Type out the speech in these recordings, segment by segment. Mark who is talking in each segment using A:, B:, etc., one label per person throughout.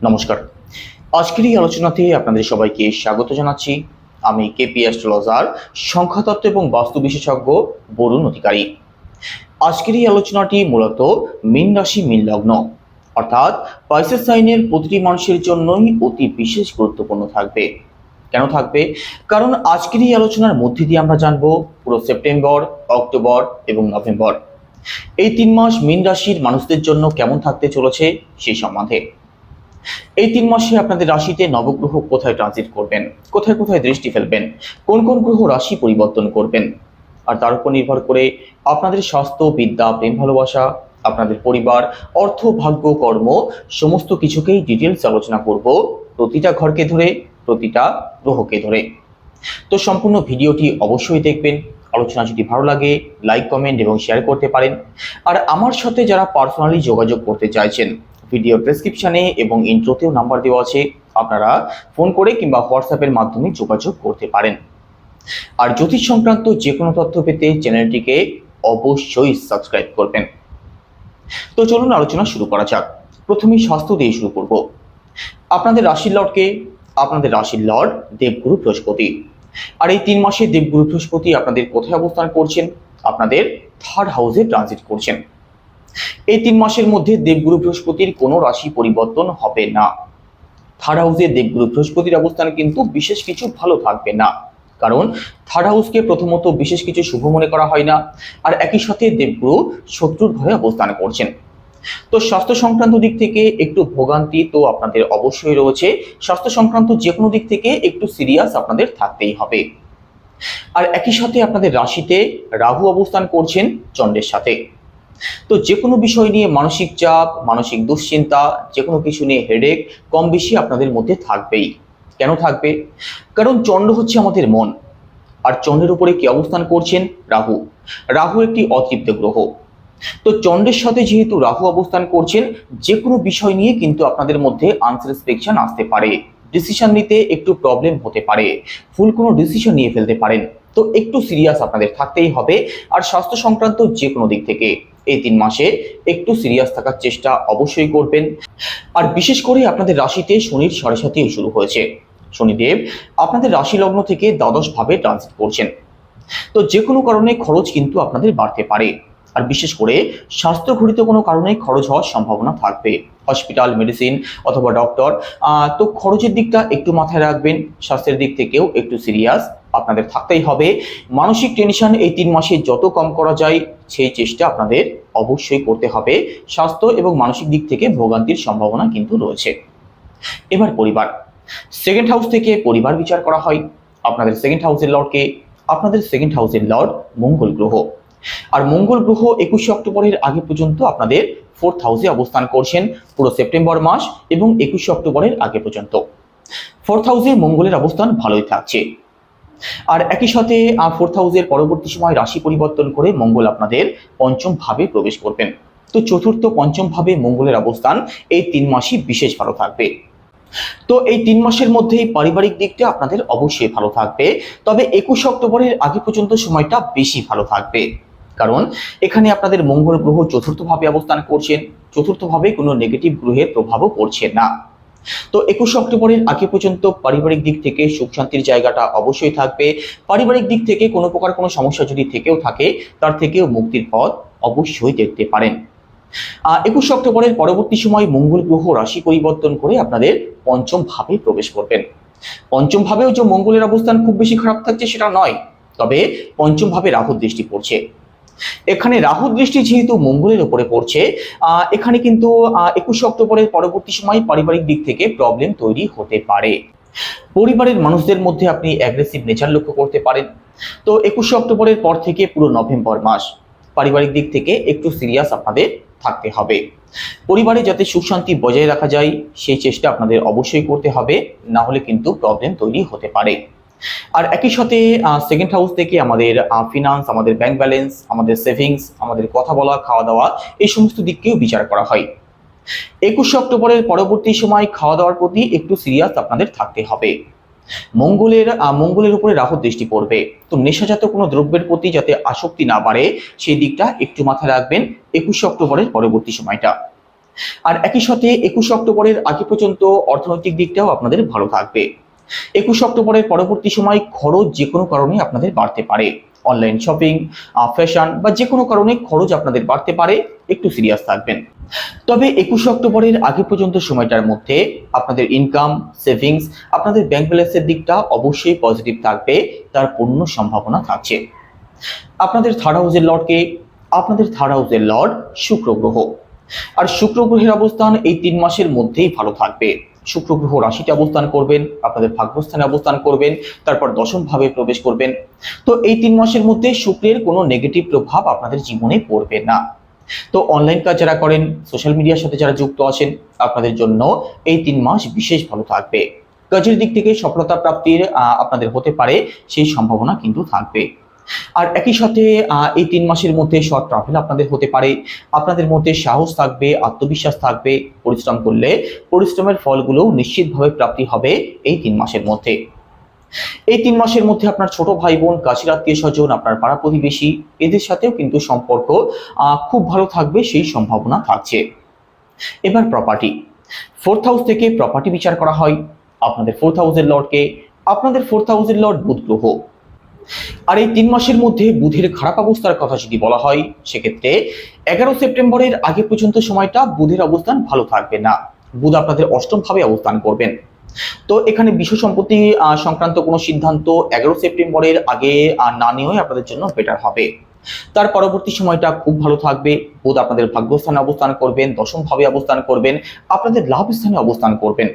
A: নমস্কার। আজকের এই আলোচনাতে আপনাদের সবাইকে স্বাগত জানাচ্ছি। আমি কেপি অ্যাস্ট্রোলজার, সংখ্যাতত্ত্ব এবং বাস্তু বিশেষজ্ঞ বরুণ অধিকারী। আজকের এই আলোচনাটি মূলত মীন রাশি, মীন লগ্ন। অর্থাৎ পাইসেস সাইনের প্রতিটি মানুষের জন্যই অতি বিশেষ গুরুত্বপূর্ণ থাকবে। কেন থাকবে? কারণ আজকের এই আলোচনার মধ্যে দিয়ে আমরা জানব পুরো সেপ্টেম্বর, অক্টোবর এবং নভেম্বর। এই তিন মাস মীন রাশির মানুষদের জন্য কেমন থাকতে চলেছে সেই সম্বন্ধে। এই তিন মাসে আপনাদের রাশিতে নবগ্রহ কোথায় ট্রানজিট করবেন? কোথায় কোথায় দৃষ্টি ফেলবেন? কোন কোন গ্রহ রাশি পরিবর্তন করবেন? আর তার উপর নির্ভর করে আপনাদের স্বাস্থ্য, বিদ্যা, প্রেম, ভালোবাসা, আপনাদের পরিবার, অর্থ, ভাগ্য, কর্ম, সমস্ত কিছুকেই ডিটেলস আলোচনা করব প্রতিটা ঘরকে ধরে, প্রতিটা গ্রহকে ধরে। তো সম্পূর্ণ ভিডিওটি অবশ্যই দেখবেন। আলোচনা যদি ভালো লাগে লাইক কমেন্ট এবং শেয়ার করতে পারেন। আর আমার সাথে যারা পার্সোনালি যোগাযোগ করতে চাইছেন ভিডিও ডেসক্রিপশনে এবং ইন্ট্রোতেও নাম্বার দেওয়া আছে। আপনারা ফোন করে কিংবা হোয়াটসঅ্যাপের মাধ্যমে যোগাযোগ করতে পারেন। আর জ্যোতিষ সংক্রান্ত যে কোনো তথ্য পেতে চ্যানেলটিকে অবশ্যই সাবস্ক্রাইব করবেন। তো চলুন আলোচনা শুরু করা যাক। প্রথমেই স্বাস্থ্য দিয়ে শুরু করব। আপনাদের রাশির লর্ডকে আপনাদের রাশির লর্ড দেবগুরু বৃহস্পতি। আর এই তিন মাসে দেবগুরু বৃহস্পতি আপনাদের কোথায় অবস্থান করছেন? আপনাদের থার্ড হাউসে ট্রানজিট করছেন। এই তিন মাসের মধ্যে দেবগুরু বৃহস্পতির কোনো রাশি পরিবর্তন হবে না। থার্ড হাউসে দেবগুরু বৃহস্পতির অবস্থান কিন্তু বিশেষ কিছু ভালো থাকবে না। কারণ থার্ড হাউসকে প্রথমত বিশেষ কিছু শুভ মনে করা হয় না, আর একই সাথে দেবগুরু শত্রুর ঘরে অবস্থান করছেন। তো স্বাস্থ্য সংক্রান্ত দিক থেকে একটু ভোগান্তি তো আপনাদের অবশ্যই রয়েছে। স্বাস্থ্য সংক্রান্ত যে কোনো দিক থেকে একটু সিরিয়াস আপনাদের থাকতেই হবে। আর একই সাথে আপনাদের রাশিতে রাহু অবস্থান করছেন চন্দ্রের সাথে। তো যে কোনো বিষয় নিয়ে মানসিক চাপ, মানসিক দুশ্চিন্তা যে কোনো কিছু নিয়ে হেডেক কম বেশি আপনাদের মধ্যে থাকবেই। কেন থাকবে? কারণ চন্দ্র হচ্ছে আমাদের মন। আর চন্দ্রের উপরে কি অবস্থান করছেন? রাহু। রাহু একটি অতৃপ্ত গ্রহ। তো চন্দ্রের সাথে যেহেতু রাহু অবস্থান করছেন যে কোনো বিষয় নিয়ে কিন্তু আপনাদের মধ্যে আনসাটিসফ্যাকশন আসতে পারে। ডিসিশন নিতে একটু প্রবলেম হতে পারে। ফুল কোনো ডিসিশন নিয়ে ফেলতে পারেন। তো একটু সিরিয়াস আপনাদের থাকতেই হবে। আর স্বাস্থ্য সংক্রান্ত যে কোনো দিক থেকে। এই তিন মাসে একটু সিরিয়াস থাকার চেষ্টা অবশ্যই করবেন। আর বিশেষ করে আপনাদের রাশিতে শনির সাড়ে সাথেও শুরু হয়েছে। শনিদেব, আপনাদের রাশি লগ্ন থেকে দ্বাদশ ভাবে ট্রানজিট করছেন। তো যে কোনো কারণে খরচ কিন্তু আপনাদের বাড়তে পারে। আর বিশেষ করে স্বাস্থ্য ঘটিত কোনো কারণে খরচ হওয়ার সম্ভাবনা থাকবে। হসপিটাল মেডিসিন অথবা ডক্টর তো খরচের দিকটা একটু মাথায় রাখবেন। স্বাস্থ্যের দিক থেকেও একটু সিরিয়াস আপনাদের থাকতেই হবে। মানসিক টেনশন এই তিন মাসে যত কম করা যায় সেই চেষ্টা আপনাদের অবশ্যই করতে হবে। স্বাস্থ্য এবং মানসিক দিক থেকে ভোগান্তির সম্ভাবনা কিন্তু রয়েছে। এবার পরিবার। সেকেন্ড হাউস থেকে পরিবার বিচার করা হয়। আপনাদের সেকেন্ড হাউসের লর্ডকে আপনাদের সেকেন্ড হাউসের লর্ড মঙ্গল গ্রহ। আর মঙ্গল গ্রহ একুশে অক্টোবরের আগে পর্যন্ত আপনাদের ফোর্থ হাউসে অবস্থান করছেন, পুরো সেপ্টেম্বর মাস এবং একুশে অক্টোবরের আগে পর্যন্ত। ফোর্থ হাউসে মঙ্গলের অবস্থান ভালোই থাকছে। আর একই সাথে ফোর্থ হাউসের পরবর্তী সময় রাশি পরিবর্তন করে মঙ্গল আপনাদের পঞ্চম ভাবে প্রবেশ করবেন। তো চতুর্থ পঞ্চম ভাবে মঙ্গলের অবস্থান এই তিন মাসই বিশেষ ভালো থাকবে। তো এই তিন মাসের মধ্যেই পারিবারিক দিকটা আপনাদের অবশ্যই ভালো থাকবে। তবে একুশ অক্টোবরের আগে পর্যন্ত সময়টা বেশি ভালো থাকবে। কারণ এখানে আপনাদের মঙ্গল গ্রহ চতুর্থভাবে অবস্থান করছেন। চতুর্থভাবে কোনো নেগেটিভ গ্রহের প্রভাবও পড়ছে না। তো একুশ অক্টোবরের আগে পর্যন্ত পারিবারিক দিক থেকে সুখ শান্তির জায়গাটা অবশ্যই থাকবে। পারিবারিক দিক থেকে কোনো প্রকার কোনো সমস্যা যদি থেকেও থাকে, তার থেকেও মুক্তির পথ অবশ্যই দেখতে পারেন। একুশ অক্টোবরের পরবর্তী সময় মঙ্গল গ্রহ রাশি পরিবর্তন করে আপনাদের পঞ্চম ভাবে প্রবেশ করবেন। পঞ্চম ভাবেও যে মঙ্গলের অবস্থান খুব বেশি খারাপ থাকছে সেটা নয়, তবে পঞ্চম ভাবে রাহুর দৃষ্টি পড়ছে। এখানে রাহুর দৃষ্টি যেহেতু মঙ্গলের উপরে পড়ছে এখানে কিন্তু একুশে অক্টোবরের পরবর্তী সময় পারিবারিক দিক থেকে প্রবলেম তৈরি হতে পারে। পরিবারের মানুষদের মধ্যে আপনি অ্যাগ্রেসিভ নেচার লক্ষ্য করতে পারেন। তো একুশে অক্টোবরের পর থেকে পুরো নভেম্বর মাস, পারিবারিক দিক থেকে একটু সিরিয়াস আপনাদের থাকতে হবে। পরিবারে যাতে সুখ শান্তি বজায় রাখা যায়, সেই চেষ্টা আপনাদের অবশ্যই করতে হবে, না হলে কিন্তু প্রবলেম তৈরি হতে পারে। আর একই সাথে সেকেন্ড হাউস থেকে আমাদের ফিনান্স আমাদের ব্যাংক ব্যালেন্স আমাদের সেভিংস আমাদের কথা বলা, খাওয়া দাওয়া, এই সমস্ত দিককেও বিচার করা হয়। একুশে অক্টোবরের পরবর্তী সময় খাওয়া দাওয়ার প্রতি একটু সিরিয়াস আপনাদের থাকতে হবে। মঙ্গলের মঙ্গলের উপরে রাহুর দৃষ্টি পড়বে। তো নেশাজাত কোনো দ্রব্যের প্রতি যাতে আসক্তি না বাড়ে, সেই দিকটা একটু মাথায় রাখবেন একুশে অক্টোবরের পরবর্তী সময়টা। আর একই সাথে, একুশ অক্টোবরের আগে পর্যন্ত অর্থনৈতিক দিকটাও আপনাদের ভালো থাকবে। একুশ অক্টোবরের পরবর্তী সময় খরচ যে কোনো কারণে আপনাদের বাড়তে পারে। অনলাইন শপিং ফ্যাশন বা যে কোনো কারণে খরচ আপনাদের বাড়তে পারে। একটু সিরিয়াস থাকবেন। তবে একুশে অক্টোবরের আগে পর্যন্ত সময়টার মধ্যে আপনাদের ইনকাম সেভিংস আপনাদের ব্যাংক ব্যালেন্সের দিকটা অবশ্যই পজিটিভ থাকবে। তার পূর্ণ সম্ভাবনা থাকছে। আপনাদের থার্ড হাউসের লর্ডকে আপনাদের থার্ড হাউসের লর্ড শুক্র গ্রহ। আর শুক্র গ্রহের অবস্থান এই তিন মাসের মধ্যেই ভালো থাকবে। শুক্র গ্রহ রাশিতে অবস্থান করবেন, আপনাদের ভাগ্যস্থানে অবস্থান করবেন, তারপর দশম ভাবে প্রবেশ করবেন। তো এই তিন মাসের মধ্যে শুক্রের কোনো নেগেটিভ প্রভাব আপনাদের জীবনে পড়বে না। তো অনলাইন কাজ যারা করেন সোশ্যাল মিডিয়ার সাথে যারা যুক্ত আছেন, আপনাদের জন্য এই তিন মাস বিশেষ ভালো থাকবে। কাজের দিক থেকে সফলতা প্রাপ্তির আপনাদের হতে পারে, সেই সম্ভাবনা কিন্তু থাকবে। আর একই সাথে এই তিন মাসের মধ্যে শর্ট ট্রাভেল আপনাদের হতে পারে। আপনাদের মধ্যে সাহস থাকবে, আত্মবিশ্বাস থাকবে, পরিশ্রম করলে পরিশ্রমের ফলগুলোও নিশ্চিতভাবে প্রাপ্তি হবে এই তিন মাসের মধ্যে। এই তিন মাসের মধ্যে আপনার ছোট ভাই বোন কাছের আত্মীয় স্বজন আপনার পাড়া প্রতিবেশী, এদের সাথেও কিন্তু সম্পর্ক খুব ভালো থাকবে, সেই সম্ভাবনা থাকছে। এবার প্রপার্টি ফোর্থ হাউস থেকে প্রপার্টি বিচার করা হয়। আপনাদের ফোর্থ হাউসের লর্ডকে আপনাদের ফোর্থ হাউসের লর্ড বুধ গ্রহ। আর এই তিন মাসের মধ্যে বুধের খারাপ অবস্থার কথা যদি বলা হয়, সেক্ষেত্রে এগারো সেপ্টেম্বরের আগে পর্যন্ত সময়টা বুধের অবস্থান ভালো থাকবে না। বুধ আপনাদের অষ্টম ভাবে অবস্থান করবেন। তো এখানে বিশ্ব সম্পত্তি সংক্রান্ত কোনো সিদ্ধান্ত এগারো সেপ্টেম্বরের আগে না নেওয়াই আপনাদের জন্য বেটার হবে। তার পরবর্তী সময়টা খুব ভালো থাকবে। বুধ আপনাদের ভাগ্যস্থানে অবস্থান করবেন দশম ভাবে অবস্থান করবেন, আপনাদের লাভ স্থানে অবস্থান করবেন।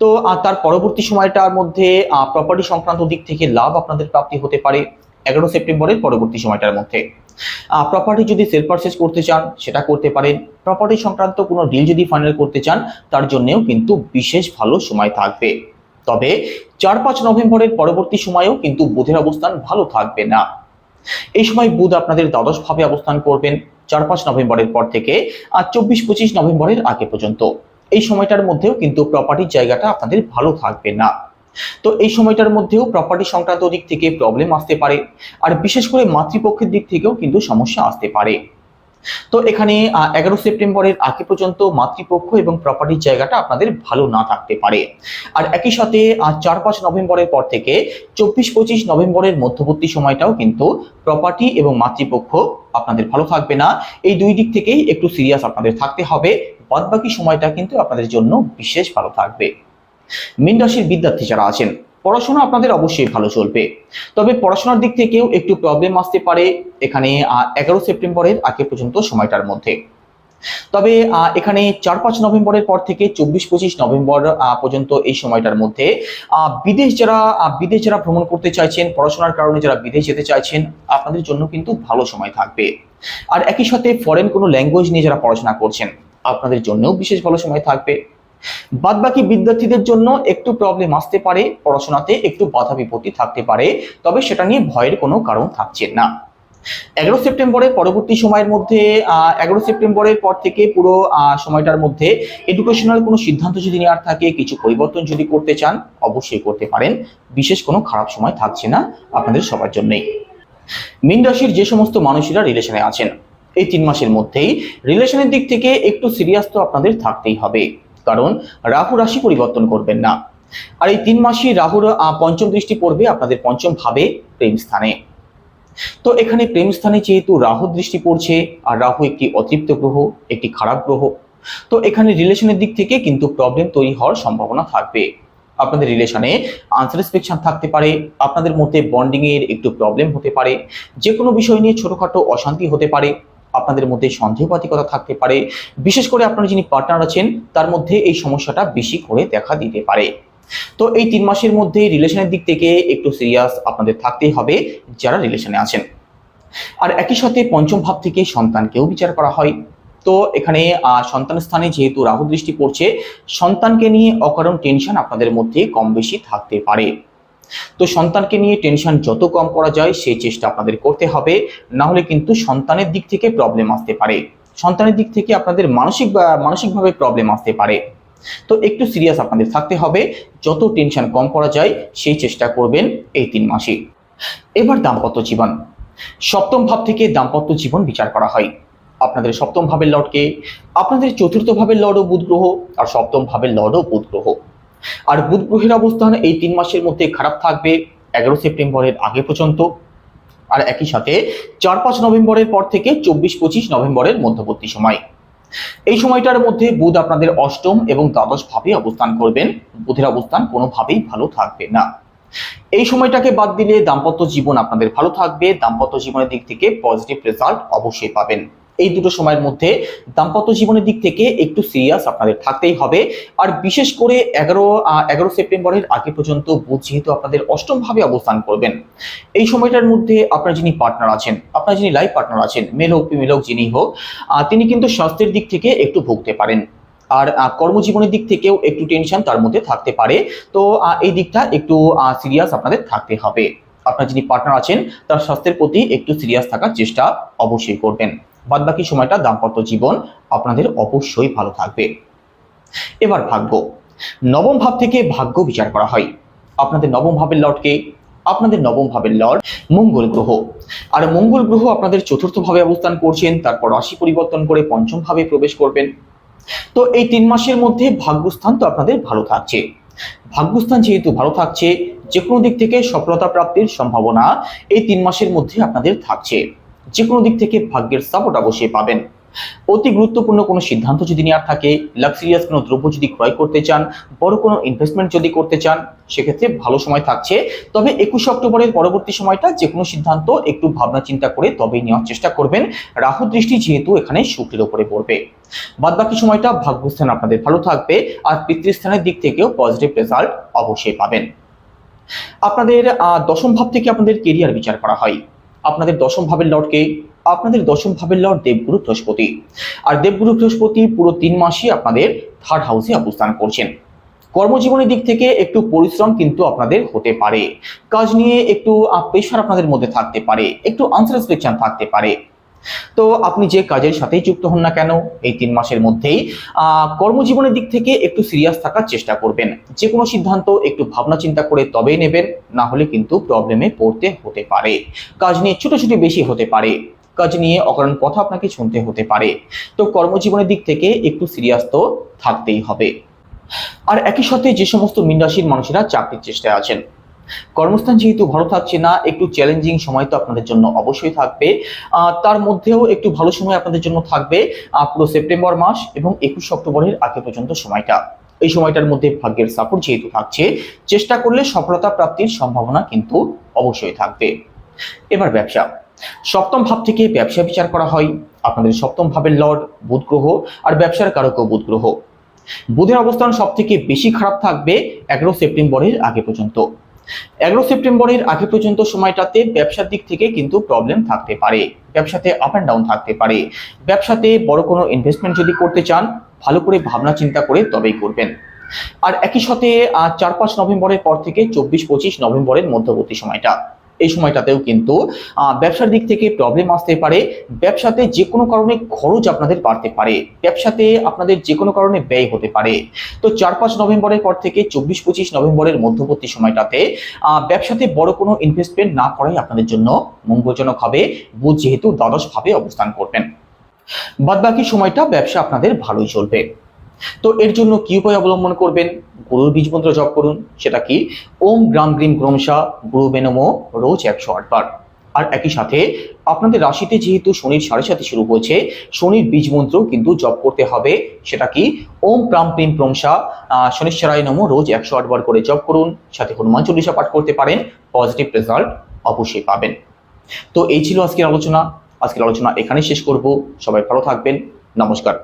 A: তো তার পরবর্তী সময়টার মধ্যে প্রপার্টি সংক্রান্ত দিক থেকে লাভ আপনাদের প্রাপ্তি হতে পারে এগারো সেপ্টেম্বরের পরবর্তী সময়টার মধ্যে। প্রপার্টি যদি সেল পারচেজ করতে চান, সেটা করতে পারেন। প্রপার্টি সংক্রান্ত কোনো ডিল যদি ফাইনাল করতে চান, তার জন্যেও কিন্তু বিশেষ ভালো সময় থাকবে। তবে, চার পাঁচ নভেম্বরের পরবর্তী সময়েও কিন্তু বুধের অবস্থান ভালো থাকবে না। এই সময় বুধ আপনাদের দ্বাদশ ভাবে অবস্থান করবেন, চার পাঁচ নভেম্বরের পর থেকে, আর চব্বিশ পঁচিশ নভেম্বরের আগে পর্যন্ত। এই সময়টার মধ্যেও কিন্তু প্রপার্টির জায়গাটা আপনাদের ভালো থাকবে না। তো এই সময়টার মধ্যেও প্রপার্টি সংক্রান্ত দিক থেকে প্রবলেম আসতে পারে, আর বিশেষ করে মাতৃপক্ষের দিক থেকেও কিন্তু সমস্যা আসতে পারে। তো এখানে এগারো সেপ্টেম্বরের আগে পর্যন্ত মাতৃপক্ষ এবং প্রপার্টির জায়গাটা আপনাদের ভালো না থাকতে পারে। আর একই সাথে চার পাঁচ নভেম্বরের পর থেকে চব্বিশ পঁচিশ নভেম্বরের মধ্যবর্তী সময়টাও কিন্তু প্রপার্টি এবং মাতৃপক্ষ আপনাদের ভালো থাকবে না। এই দুই দিক থেকেই একটু সিরিয়াস আপনাদের থাকতে হবে। বাদ বাকি সময়টা কিন্তু আপনাদের জন্য বিশেষ ভালো থাকবে। মীন রাশির বিদ্যার্থী যারা আছেন, পড়াশোনা আপনাদের অবশ্যই ভালো চলবে। তবে পড়াশোনার দিক থেকেও একটু প্রবলেম আসতে পারে এখানে এগারো সেপ্টেম্বরের আগে পর্যন্ত সময়টার মধ্যে। তবে এখানে চার পাঁচ নভেম্বরের পর থেকে চব্বিশ পঁচিশ নভেম্বর পর্যন্ত এই সময়টার মধ্যে বিদেশ যারা বিদেশ যারা ভ্রমণ করতে চাইছেন, পড়াশোনার কারণে যারা বিদেশ যেতে চাইছেন, আপনাদের জন্য কিন্তু ভালো সময় থাকবে। আর একই সাথে ফরেন কোনো ল্যাঙ্গুয়েজ নিয়ে যারা পড়াশোনা করছেন আপনাদের জন্যও বিশেষ ভালো সময় থাকবে। বাদ বাকি বিদ্যার্থীদের জন্য একটু প্রবলেম আসতে পারে, পড়াশোনাতে একটু বাধা বিপত্তি থাকতে পারে, তবে সেটা নিয়ে ভয়ের কোনো কারণ থাকছে না। এগারো সেপ্টেম্বরের পরবর্তী সময়ের মধ্যে এগারো সেপ্টেম্বরের পর থেকে পুরো সময়টার মধ্যে এডুকেশনাল কোনো সিদ্ধান্ত যদি নেওয়ার থাকে, কিছু পরিবর্তন যদি করতে চান, অবশ্যই করতে পারেন। বিশেষ কোনো খারাপ সময় থাকছে না আপনাদের সবার জন্যই। মীন রাশির যে সমস্ত মানুষেরা রিলেশনে আছেন এই তিন মাসের মধ্যেই রিলেশনের দিক থেকে একটু সিরিয়াস তো আপনাদের থাকতেই হবে। কারণ রাহু রাশি পরিবর্তন করবেন না। আর এই তিন মাসই রাহুর পঞ্চম দৃষ্টি পড়বে আপনাদের পঞ্চম ভাবে প্রেম স্থানে। তো এখানে প্রেম স্থানে যেহেতু রাহু দৃষ্টি পড়ছে, আর রাহু একটি অতৃপ্ত গ্রহ, একটি খারাপ গ্রহ, তো এখানে রিলেশনের দিক থেকে কিন্তু প্রবলেম তৈরি হওয়ার সম্ভাবনা থাকবে। আপনাদের রিলেশনে আনসাটিসফ্যাকশন থাকতে পারে, আপনাদের মধ্যে বন্ডিং এর একটু প্রবলেম হতে পারে যে কোনো বিষয় নিয়ে ছোটখাটো অশান্তি হতে পারে আপনাদের মধ্যে সন্দেহবাতিকতা থাকতে পারে। বিশেষ করে আপনারা যিনি পার্টনার আছেন, তার মধ্যে এই সমস্যাটা বেশি করে দেখা দিতে পারে। তো এই তিন মাসের মধ্যে রিলেশনের দিক থেকে একটু সিরিয়াস আপনাদের থাকতেই হবে, যারা রিলেশনে আছেন। আর একই সাথে পঞ্চম ভাব থেকে সন্তানকেও বিচার করা হয়। তো এখানে সন্তান স্থানে যেহেতু রাহু দৃষ্টি পড়ছে, সন্তানকে নিয়ে অকারণ টেনশন আপনাদের মধ্যে কম বেশি থাকতে পারে। তো সন্তানকে নিয়ে টেনশন যত কম করা যায়, সেই চেষ্টা আপনাদের করতে হবে। না হলে কিন্তু সন্তানের দিক থেকে প্রবলেম আসতে পারে। সন্তানের দিক থেকে আপনাদের মানসিক মানসিকভাবে প্রবলেম আসতে পারে। তো একটু সিরিয়াস আপনাদের থাকতে হবে। যত টেনশন কম করা যায়, সেই চেষ্টা করবেন এই তিন মাসে। এবার দাম্পত্য জীবন। সপ্তম ভাব থেকে দাম্পত্য জীবন বিচার করা হয়। আপনাদের সপ্তম ভাবের লর্ডকে আপনাদের চতুর্থ ভাবের লর্ডও বুধ গ্রহ, আর সপ্তম ভাবের লর্ডও বুধ গ্রহ। আর বুধ গ্রহের অবস্থান এই তিন মাসের মধ্যে খারাপ থাকবে, এগারো সেপ্টেম্বরের আগে পর্যন্ত। আর একই সাথে চার পাঁচ নভেম্বরের পর থেকে চব্বিশ পঁচিশ নভেম্বরের মধ্যবর্তী সময়। এই সময়টার মধ্যে বুধ আপনাদের অষ্টম এবং দ্বাদশ ভাবে অবস্থান করবেন। বুধের অবস্থান কোনোভাবেই ভালো থাকবে না। এই সময়টাকে বাদ দিলে দাম্পত্য জীবন আপনাদের ভালো থাকবে। দাম্পত্য জীবনের দিক থেকে পজিটিভ রেজাল্ট অবশ্যই পাবেন। এই দুটো সময়ের মধ্যে দাম্পত্য জীবনের দিক থেকে একটু সিরিয়াস আপনাদের থাকতেই হবে। আর বিশেষ করে এগারো এগারো সেপ্টেম্বরের আগে পর্যন্ত বুধ যেহেতু আপনাদের অষ্টম ভাবে অবস্থান করবেন, এই সময়টার মধ্যে আপনার যিনি পার্টনার আছেন, আপনার যিনি লাইফ পার্টনার আছেন মেল হোক ফিমেল হোক, যিনি হোক তিনি কিন্তু স্বাস্থ্যের দিক থেকে একটু ভুগতে পারেন। আর কর্মজীবনের দিক থেকেও একটু টেনশন তার মধ্যে থাকতে পারে। তো এই দিকটা একটু সিরিয়াস আপনাদের থাকতে হবে। আপনার যিনি পার্টনার আছেন, তার স্বাস্থ্যের প্রতি একটু সিরিয়াস থাকার চেষ্টা অবশ্যই করবেন। বাদ বাকি সময়টা দাম্পত্য জীবন আপনাদের অবশ্যই ভালো থাকবে। এবার ভাগ্য। নবম ভাব থেকে ভাগ্য বিচার করা হয়। আপনাদের নবম ভাবের লর্ডকে আপনাদের নবম ভাবের লর্ড মঙ্গল গ্রহ। আর মঙ্গল গ্রহ আপনাদের চতুর্থ ভাবে অবস্থান করছেন, তারপর রাশি পরিবর্তন করে পঞ্চম ভাবে প্রবেশ করবেন। তো এই তিন মাসের মধ্যে ভাগ্যস্থান তো আপনাদের ভালো থাকছে। ভাগ্যস্থান যেহেতু ভালো থাকছে যে কোনো দিক থেকে সফলতা প্রাপ্তির সম্ভাবনা এই তিন মাসের মধ্যে আপনাদের থাকছে। যে কোনো দিক থেকে ভাগ্যের সাপোর্ট অবশ্যই পাবেন। অতি গুরুত্বপূর্ণ কোনো সিদ্ধান্ত যদি নেওয়ার থাকে লাক্সারিয়াস কোনো দ্রব্য যদি ক্রয় করতে চান, বড় কোনো ইনভেস্টমেন্ট যদি করতে চান, সেক্ষেত্রে ভালো সময় থাকছে। তবে একুশ অক্টোবরের পরবর্তী সময়টা যে কোনো সিদ্ধান্ত একটু ভাবনা চিন্তা করে তবেই নেওয়ার চেষ্টা করবেন। রাহু দৃষ্টি যেহেতু এখানে শুক্রের উপরে পড়বে। বাদ বাকি সময়টা ভাগ্যস্থান আপনাদের ভালো থাকবে আর পিতৃস্থানের দিক থেকেও পজিটিভ রেজাল্ট অবশ্যই পাবেন। আপনাদের দশম ভাব থেকে আপনাদের কেরিয়ার বিচার করা হয়। আপনাদের দশম ভাবের লর্ডকে আপনাদের দশম ভাবের লর্ড দেবগুরু বৃহস্পতি। আর দেবগুরু বৃহস্পতি পুরো তিন মাসই আপনাদের থার্ড হাউসে অবস্থান করছেন। কর্মজীবনের দিক থেকে একটু পরিশ্রম কিন্তু আপনাদের হতে পারে। কাজ নিয়ে একটু প্রেশার আপনাদের মধ্যে থাকতে পারে। একটু আনস্যাটিসফ্যাকশন থাকতে পারে। তো আপনি যে কাজের সাথেই যুক্ত হন না কেন, এই তিন মাসের মধ্যেই কর্মজীবনের দিক থেকে একটু সিরিয়াস থাকার চেষ্টা করবেন। যে কোনো সিদ্ধান্ত, একটু ভাবনা চিন্তা করে তবেই নেবেন, না হলে কিন্তু প্রবলেমে পড়তে হতে পারে। কাজ নিয়ে ছোটাছুটি বেশি হতে পারে। কাজ নিয়ে অকারণ কথা আপনাকে শুনতে হতে পারে। তো কর্মজীবনের দিক থেকে একটু সিরিয়াস তো থাকতেই হবে। আর একই সাথে যে সমস্ত মীন রাশির মানুষেরা চাকরির চেষ্টায় আছেন কর্মস্থান যেহেতু ভালো থাকছে না, একটু চ্যালেঞ্জিং সময় তো আপনাদের জন্য অবশ্যই থাকবে। তার মধ্যেও একটু ভালো সময় আপনাদের জন্য থাকবে পুরো সেপ্টেম্বর মাস এবং একুশ অক্টোবরের আগে পর্যন্ত সময়টা। এই সময়টার মধ্যে ভাগ্যের সাপোর্ট যেহেতু থাকছে, চেষ্টা করলে সফলতা প্রাপ্তির সম্ভাবনা কিন্তু অবশ্যই থাকবে। এবার ব্যবসা। সপ্তম ভাব থেকে ব্যবসা বিচার করা হয়। আপনাদের সপ্তম ভাবের লর্ড বুধ গ্রহ আর ব্যবসার কারকও বুধ গ্রহ। বুধের অবস্থান সব থেকে বেশি খারাপ থাকবে এগারো সেপ্টেম্বরের আগে পর্যন্ত। এগারো সেপ্টেম্বরের আগে পর্যন্ত সময়টাতে ব্যবসার দিক থেকে কিন্তু প্রবলেম থাকতে পারে। ব্যবসাতে আপ অ্যান্ড ডাউন থাকতে পারে। ব্যবসাতে বড় কোনো ইনভেস্টমেন্ট যদি করতে চান, ভালো করে ভাবনা চিন্তা করে তবেই করবেন। আর একই সাথে চার পাঁচ নভেম্বরের পর থেকে চব্বিশ পঁচিশ নভেম্বরের মধ্যবর্তী সময়টা। এই সময়টাতেও কিন্তু ব্যবসার দিক থেকে প্রবলেম আসতে পারে। ব্যবসাতে যে কোনো কারণে খরচ আপনাদের বাড়তে পারে। ব্যবসাতে আপনাদের যে কোনো কারণে ব্যয় হতে পারে। তো চার পাঁচ নভেম্বরের পর থেকে চব্বিশ পঁচিশ নভেম্বরের মধ্যবর্তী সময়টাতে ব্যবসাতে বড় কোনো ইনভেস্টমেন্ট না করাই আপনাদের জন্য মঙ্গলজনক হবে। বুধ যেহেতু দ্বাদশ ভাবে অবস্থান করবেন। বাদ বাকি সময়টা ব্যবসা আপনাদের ভালোই চলবে। তো এর জন্য কি উপায় অবলম্বন করবেন? গুরুর বীজ মন্ত্র জপ করুন, সেটা কি? ওম গ্রাম গ্রিম গ্রমসা গুরু বেনমো রোজ একশো আটবার। আর একই সাথে আপনাদের রাশিতে যেহেতু শনির সাড়ে সাথে শুরু হয়েছে, শনির বীজ মন্ত্র কিন্তু জপ করতে হবে, সেটা কি? ওম প্রাম প্রিম প্রমসা শনিশ্চরায় নমো, রোজ একশো আটবার করে জপ করুন, সাথে হনুমান চল্লিশা পাঠ করতে পারেন পজিটিভ রেজাল্ট অবশ্যই পাবেন। তো এই ছিল আজকের আলোচনা আজকের আলোচনা এখানে শেষ করব, সবাই ভালো থাকবেন, নমস্কার।